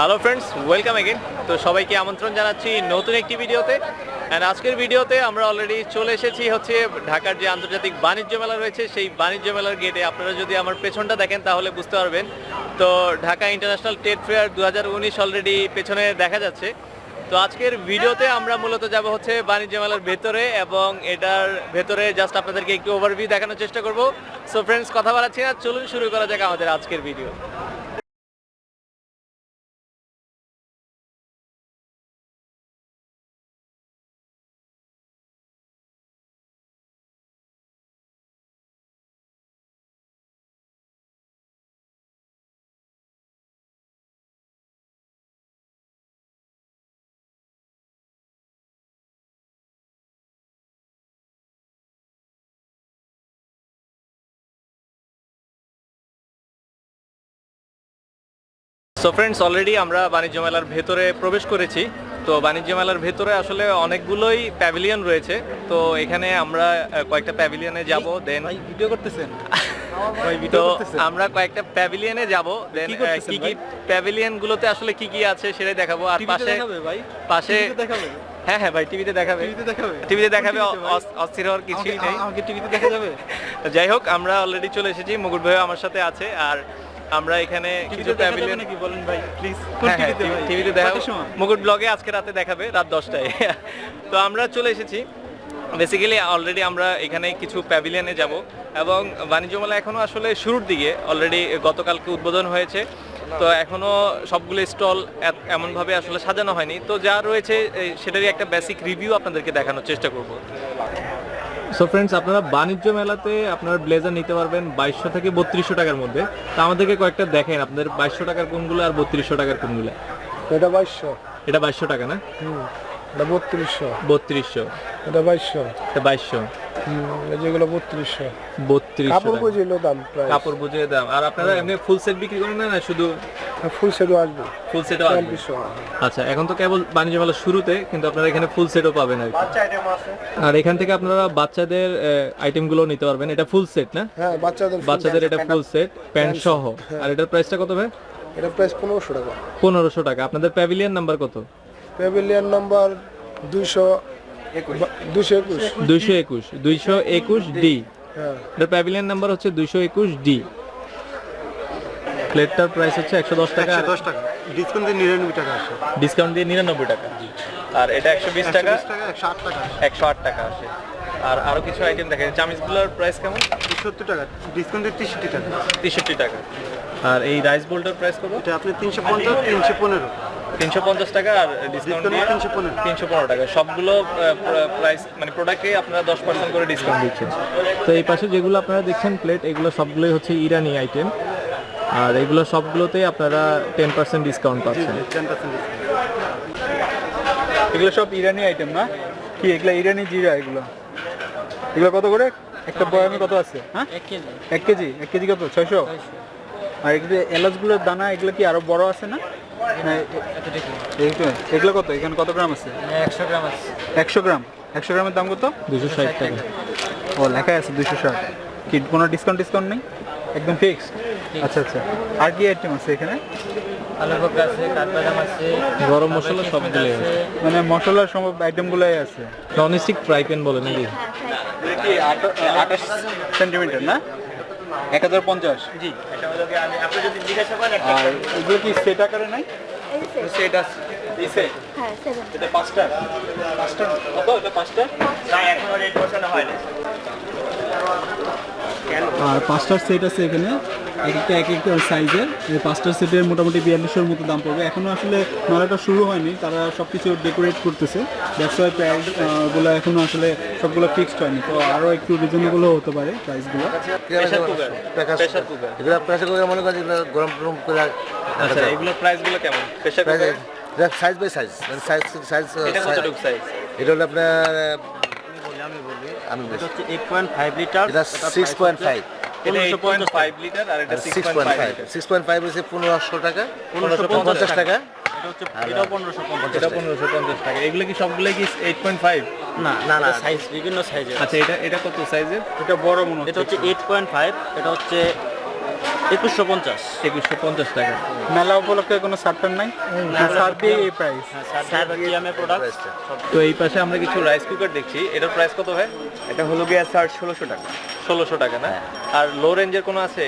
Welcome again তো সবাইকে আমন্ত্রণ জানাচ্ছি নতুন একটি ভিডিওতে। অ্যান্ড আজকের ভিডিওতে আমরা অলরেডি চলে এসেছি হচ্ছে ঢাকার যে আন্তর্জাতিক বাণিজ্য মেলা রয়েছে, সেই বাণিজ্য মেলার গেটে আপনারা যদি আমার পেছনটা দেখেন, তাহলে বুঝতে পারবেন। তো ঢাকা ইন্টারন্যাশনাল ট্রেড ফেয়ার দু হাজার উনিশ অলরেডি পেছনে দেখা যাচ্ছে। তো আজকের ভিডিওতে আমরা মূলত যাব হচ্ছে বাণিজ্য মেলার ভেতরে এবং এটার ভেতরে জাস্ট আপনাদেরকে একটু ওভারভিউ দেখানোর চেষ্টা করব। সো ফ্রেন্ডস কথা বলাচ্ছি না। চলুন শুরু করা যাক আমাদের আজকের ভিডিও সো ফ্রেন্ডস অলরেডি আমরা বাণিজ্য মেলার ভেতরে প্রবেশ করেছি। তো বাণিজ্য মেলার ভেতরে আসলে অনেকগুলোই প্যাভিলিয়ন রয়েছে। তো এখানে আমরা কয়েকটা প্যাভিলিয়নে যাব দেন ভাই ভিডিও করতেছেন। তো আমরা কয়েকটা প্যাভিলিয়নে যাব দেন কি কি? প্যাভিলিয়ন গুলোতে আসলে কি কি আছে সেটাই দেখাবো। আর পাশে ভাই? পাশে দেখাবে? হ্যাঁ হ্যাঁ ভাই টিভিতে দেখাবে। টিভিতে দেখাবে? টিভিতে দেখাবে অস্থির হওয়ার কিছুই নেই। আমাকে টিভিতে দেখা যাবে? যাই হোক আমরা অলরেডি চলে এসেছি। মুকুট ভাই আমার সাথে আছে আর আমরা এখানে কিছু দেখা প্যাভিলিয়ন নাকি? বলেন ভাই প্লিজ হ্যাঁ, হ্যাঁ, টিভিতে সময়? মুকুট ব্লগে আজকে রাতে দেখাবে রাত দশটায়। তো আমরা চলে এসেছি। বেসিক্যালি অলরেডি আমরা এখানে কিছু প্যাভিলিয়নে যাব। এবং বাণিজ্য মেলা এখনও আসলে শুরুর দিকে। অলরেডি গতকালকে উদ্বোধন হয়েছে। তো এখনও সবগুলো স্টল এমনভাবে আসলে সাজানো হয়নি। তো যা রয়েছে সেটারই একটা বেসিক রিভিউ আপনাদেরকে দেখানোর চেষ্টা করব। সো ফ্রেন্ডস আপনারা বাণিজ্য মেলাতে আপনার ব্লেজার নিতে পারবেন বাইশশো থেকে বত্রিশশো টাকার মধ্যে। তা আমাদেরকে কয়েকটা দেখেন আপনাদের বাইশশো টাকার কোনগুলো আর বত্রিশশো টাকার কোনগুলো। এটা বাইশশো। এটা বাইশশো টাকা না? হুম এটা বত্রিশশো। বত্রিশশো। এটা বাইশশো। এটা বাইশশো। যেগুলো বত্রিশশো। বত্রিশশো কাপড় বুঝিল দাম প্রায়। কাপড় বুঝে দাম আর আপনারা এমনি ফুল সেট বিক্রি করেন না না শুধু ফুল সেটও আসবে। ফুল সেটও আসবে। আচ্ছা এখন তো কেবল বাণিজ্য মেলার শুরুতে কিন্তু আপনারা এখানে ফুল সেটও পাবেন আর আর এখান থেকে আপনারা বাচ্চাদের আইটেমগুলো নিতে পারবেন। এটা ফুল সেট না? হ্যাঁ বাচ্চাদের বাচ্চাদের এটা ফুল সেট প্যান্ট সহ। আর এটার প্রাইসটা কত ভাই? এটা প্রাইস পনেরোশো টাকা। পনেরোশো টাকা। আপনাদের প্যাভিলিয়ন নাম্বার কত? প্যাভিলিয়ন নাম্বার দুইশো দুইশো একুশ। দুইশো একুশ। ডি। হ্যাঁ। এটার প্যাভিলিয়ন নাম্বার হচ্ছে দুইশো একুশ ডি। প্লেটটার প্রাইস হচ্ছে একশো দশ টাকা। দশ টাকা। ডিসকাউন্ট দিয়ে নিরানব্বই টাকা আসে। ডিসকাউন্ট দিয়ে নিরানব্বই টাকা। আর এটা একশো বিশ টাকা। টাকা একশো আট টাকা একশো আট টাকা আসে। আর আরও কিছু আইটেম দেখেন। চামিজগুলোর প্রাইস কেমন? সত্তর টাকা। ডিসকাউন্ট দিয়ে তেষট্টি টাকা। তেষট্টি টাকা। আর এই রাইস বোল্টের প্রাইস কত? এটা আপনি তিনশো পঞ্চাশ তিনশো পনেরো। তিনশো পঞ্চাশ টাকা আর ডিসকাউন্ট দিয়ে তিনশো পনেরো। তিনশো পনেরো টাকা। সবগুলো প্রাইস মানে প্রোডাক্টে আপনারা দশ পার্সেন্ট করে ডিসকাউন্ট দিচ্ছেন। তো এই পাশে যেগুলো আপনারা দেখছেন প্লেট এগুলো সবগুলোই হচ্ছে ইরানি আইটেম আর এগুলো সবগুলোতেই আপনারা টেন পার্সেন্ট ডিসকাউন্ট পাচ্ছেন। টেন পার্সেন্ট এগুলো সব ইরানি আইটেম না? কি এগুলো ইরানি জিরা এগুলো? এগুলো কত করে? একটা বয়ামে কত আছে? হ্যাঁ? এক কেজি। এক কেজি? কত? ছয়শো। আর এগুলো এলাচগুলোর দানা এগুলো কি আরও বড় আছে না? এগুলো কত? এখানে কত গ্রাম আছে? একশো গ্রাম আছে। একশো গ্রাম? একশো গ্রামের দাম কত? দুশো ষাট টাকা। ও লেখা আছে দুইশো ষাট। কি কোনো ডিসকাউন্ট ডিসকাউন্ট নেই? একদম ফিক্সড আচ্ছা আচ্ছা। আর কি আইটেম আছে এখানে? গরম মশলা সবগুলোই আছে। মানে মশলার সব আইটেমগুলোই আছে। ননস্টিক ফ্রাই প্যান বলে নাকি? কি আঠাশ সেন্টিমিটার না? এক হাজার পঞ্চাশ। জি। আর এগুলো কি সেট আকারে নাই? সেট আছে। এটা হ্যাঁ এটা পাঁচটা। পাঁচটা কত? এটা পাঁচটা? আর পাঁচটার সেট আছে এখানে। একটা এক একটা সাইজের এই পাঁচটার সেটের মোটামুটি বিয়াল্লিশের মতো দাম পড়বে। এখনও আসলে মেলাটা শুরু হয়নি তারা সব কিছু ডেকোরেট করতেছে দ্যাটস ওয়াই প্রাইসগুলো এখনও আসলে সবগুলো ফিক্সড হয়নি। তো আরও একটু রিজনেবলও হতে পারে প্রাইসগুলো কুকার মনে গরম টরম করে আচ্ছা এগুলোর প্রাইসগুলো কেমন? কুকার সাইজ বাই সাইজ মানে সাইজ সাইজ এটা কতটুকু সাইজ এটা হলো আপনার আমি বলি আমি বলি। হচ্ছে এইট পয়েন্ট ফাইভ লিটার এটা সিক্স পয়েন্ট ফাইভ এটা 8.5 লিটার আর এটা six point 6.5 five six point five হচ্ছে পনেরোশো টাকা পনেরোশো পঞ্চাশ টাকা। এটা হচ্ছে পনেরোশো পঞ্চাশ এটা 1550 টাকা। এগুলো কি সবগুলো কি 8.5 না না না সাইজ বিভিন্ন সাইজের আচ্ছা এটা এটা কত সাইজের এটা বড় মনে এটা হচ্ছে এইট পয়েন্ট ফাইভ এটা হচ্ছে একুশশো পঞ্চাশ। একুশশো পঞ্চাশ টাকা। মেলা উপলক্ষে কোনো নাই? এই প্রাইস তো এই পাশে আমরা কিছু রাইস কুকার দেখছি। এটার প্রাইস কত ভাই? এটা হলো গিয়ে স্যার ষোলোশো টাকা। ষোলোশো টাকা না? আর লো রেঞ্জের কোনো আছে?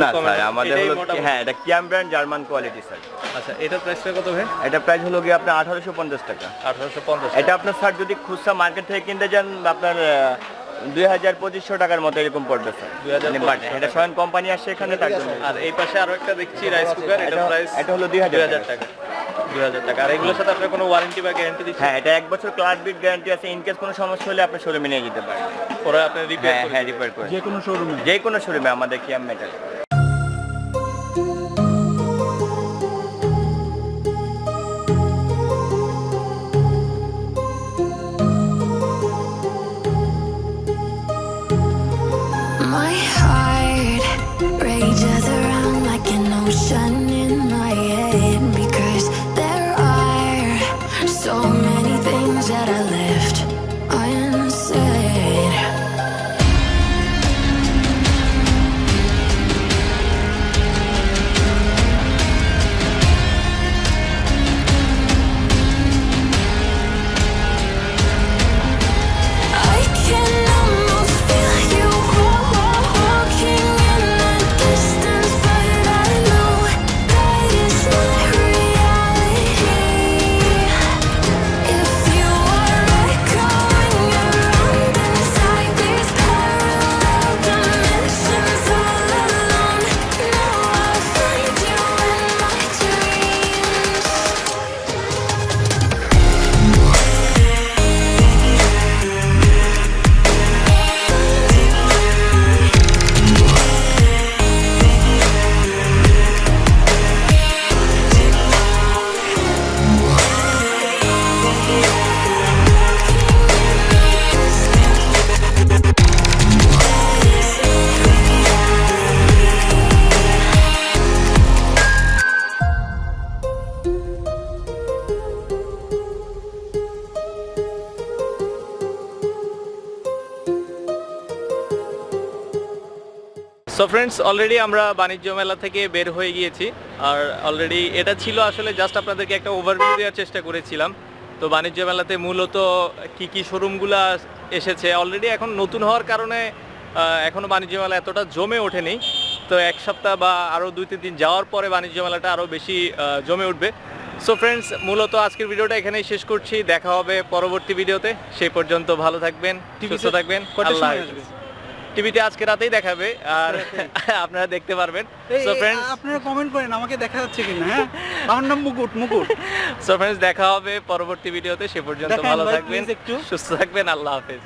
না স্যার আমাদের হলো হ্যাঁ এটা কিয়াম ব্র্যান্ড জার্মান কোয়ালিটি স্যার আচ্ছা এটার প্রাইসটা কত ভাই? এটা প্রাইস হলো গিয়ে আপনার আঠারোশো পঞ্চাশ টাকা। আঠারোশো পঞ্চাশ এটা আপনার স্যার যদি খুচরা মার্কেট থেকে কিনতে যান আপনার দুই হাজার পঁচিশশো টাকার মতো এরকম পড়বে স্যার এটা স্বয়ং কোম্পানি আসছে এখানে তার জন্য। আর এই পাশে আরও একটা দেখছি রাইস কুকার এটা এটা- প্রাইস এটা হলো দুই হাজার টাকা। দুই হাজার টাকা। আর এগুলোর সাথে আপনার কোনো ওয়ারেন্টি বা গ্যারান্টি দিচ্ছে হ্যাঁ এটা এক বছর ক্লাস বিট গ্যারান্টি আছে। ইন কেস কোনো সমস্যা হলে আপনি শোরুমে নিয়ে যেতে পারেন। ওরা আপনার রিপেয়ার হ্যাঁ হ্যাঁ দিবে। রিপেয়ার করে যে কোনো শোরুমে যে কোনো শোরুমে আমাদের কিয়াম মেটাল সো ফ্রেন্ডস অলরেডি আমরা বাণিজ্য মেলা থেকে বের হয়ে গিয়েছি। আর অলরেডি এটা ছিল আসলে জাস্ট আপনাদেরকে একটা ওভারভিউ দেওয়ার চেষ্টা করেছিলাম। তো বাণিজ্য মেলাতে মূলত কি কি শোরুমগুলো এসেছে? অলরেডি এখন নতুন হওয়ার কারণে এখনও বাণিজ্য মেলা এতটা জমে ওঠেনি। তো এক সপ্তাহ বা আরও দুই তিন দিন যাওয়ার পরে বাণিজ্য মেলাটা আরও বেশি জমে উঠবে। সো ফ্রেন্ডস মূলত আজকের ভিডিওটা এখানেই শেষ করছি। দেখা হবে পরবর্তী ভিডিওতে। সেই পর্যন্ত ভালো থাকবেন সুস্থ থাকবেন। আল্লাহ হাফেজ। টিভিতে আজকে রাতেই দেখাবে আর আপনারা দেখতে পারবেন। সো ফ্রেন্ডস আপনারা কমেন্ট করেন আমাকে দেখা যাচ্ছে কিনা হ্যাঁ? আমার নাম মুকুট মুকুট। সো ফ্রেন্ডস দেখা হবে পরবর্তী ভিডিওতে সে পর্যন্ত ভালো থাকবেন একটু। সুস্থ থাকবেন আল্লাহ হাফেজ।